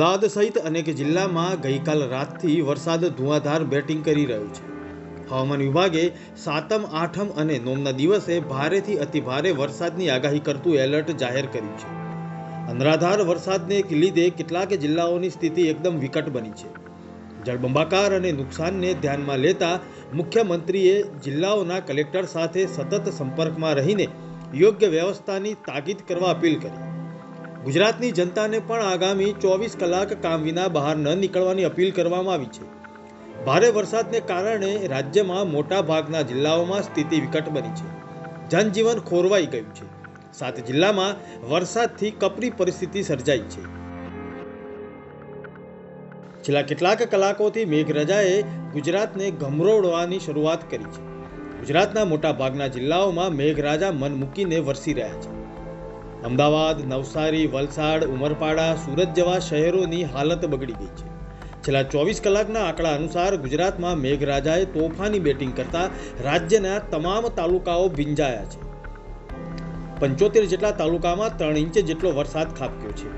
અમદાવાદ સહિત અનેક જિલ્લામાં ગઈકાલ રાતથી વરસાદ ધુઆધાર બેટિંગ કરી રહ્યો છે. હવામાન વિભાગે સાતમ, આઠમ અને નોમના દિવસે ભારેથી અતિભારે વરસાદની આગાહી કરતું એલર્ટ જાહેર કર્યું છે. અનરાધાર વરસાદને લીધે કેટલાક જિલ્લાઓની સ્થિતિ એકદમ વિકટ બની છે. જળબંબાકાર અને નુકસાનને ધ્યાનમાં લેતા મુખ્યમંત્રીએ જિલ્લાઓના કલેક્ટર સાથે સતત સંપર્કમાં રહીને યોગ્ય વ્યવસ્થાની તાકીદ કરવા અપીલ કરી. ગુજરાતની જનતાને પણ આગામી ચોવીસ કલાક કામ વિના બહાર ન નીકળવાની અપીલ કરવામાં આવી છે. ભારે વરસાદને કારણે રાજ્યમાં મોટા ભાગના જિલ્લાઓમાં સ્થિતિ વિકટ બની છે. જનજીવન ખોરવાઈ ગયું છે. સાત જિલ્લામાં વરસાદથી કપરી પરિસ્થિતિ સર્જાઈ છે. છેલ્લા કેટલાક કલાકોથી મેઘરાજાએ ગુજરાતને ગમરોડવાની શરૂઆત કરી છે. ગુજરાતના મોટા ભાગના જિલ્લાઓમાં મેઘરાજા મન મૂકીને વરસી રહ્યા છે. અમદાવાદ, નવસારી, વલસાડ, ઉમરપાડા, સુરત જેવા શહેરોની હાલત બગડી ગઈ છે. છેલ્લા ચોવીસ કલાકના આંકડા અનુસાર ગુજરાતમાં મેઘરાજાએ તોફાની બેટિંગ કરતા રાજ્યના તમામ તાલુકાઓ ભીંજાયા છે. પંચોતેર જેટલા તાલુકામાં ત્રણ ઇંચ જેટલો વરસાદ ખાબક્યો છે.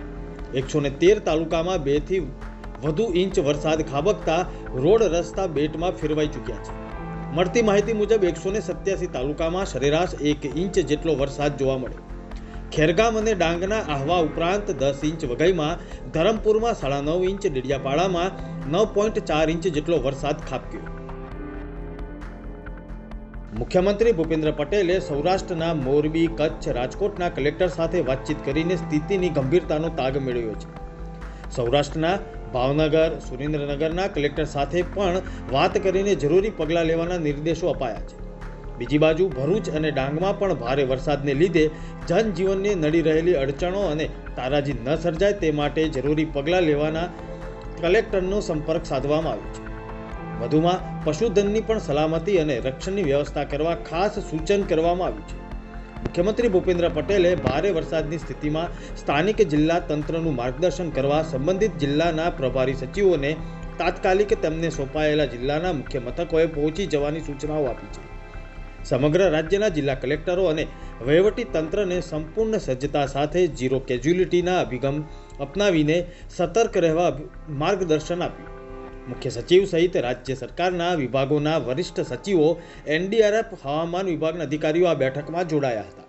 એકસો ને તેર તાલુકામાં બેથી વધુ ઇંચ વરસાદ ખાબકતા રોડ રસ્તા બેટમાં ફેરવાઈ ચૂક્યા છે. મળતી માહિતી મુજબ એકસો ને સત્યાસી તાલુકામાં સરેરાશ એક ઇંચ જેટલો વરસાદ જોવા મળ્યો. ખેરગામ અને ડાંગના આહવા ઉપરાંત દસ ઇંચ વઘઈમાં, ધરમપુરમાં સાડા નવ ઇંચ, ડેડિયાપાડામાં નવ પોઈન્ટ ચાર ઇંચ જેટલો વરસાદ ખાબક્યો. મુખ્યમંત્રી ભૂપેન્દ્ર પટેલે સૌરાષ્ટ્રના મોરબી, કચ્છ, રાજકોટના કલેક્ટર સાથે વાતચીત કરીને સ્થિતિની ગંભીરતાનો તાગ મેળવ્યો છે. સૌરાષ્ટ્રના ભાવનગર, સુરેન્દ્રનગરના કલેક્ટર સાથે પણ વાત કરીને જરૂરી પગલાં લેવાના નિર્દેશો અપાયા છે. બીજી બાજુ ભરૂચ અને ડાંગમાં પણ ભારે વરસાદને લીધે જનજીવનને નડી રહેલી અડચણો અને તારાજી ન સર્જાય તે માટે જરૂરી પગલાં લેવાના કલેક્ટરનો સંપર્ક સાધવામાં આવ્યો છે. વધુમાં પશુધનની પણ સલામતી અને રક્ષણની વ્યવસ્થા કરવા ખાસ સૂચન કરવામાં આવ્યું છે. મુખ્યમંત્રી ભૂપેન્દ્ર પટેલે ભારે વરસાદની સ્થિતિમાં સ્થાનિક જિલ્લા તંત્રનું માર્ગદર્શન કરવા સંબંધિત જિલ્લાના પ્રભારી સચિવોને તાત્કાલિક તેમને સોંપાયેલા જિલ્લાના મુખ્ય મથકોએ પહોંચી જવાની સૂચનાઓ આપી છે. સમગ્ર રાજ્યના જિલ્લા કલેક્ટરો અને વહીવટી તંત્રને સંપૂર્ણ સજ્જતા સાથે ઝીરો કેજ્યુલિટીના અભિગમ અપનાવીને સતર્ક રહેવા માર્ગદર્શન આપ્યું. મુખ્ય સચિવ સહિત રાજ્ય સરકારના વિભાગોના વરિષ્ઠ સચિવો, એનડીઆરએફ, હવામાન વિભાગના અધિકારીઓ આ બેઠકમાં જોડાયા હતા.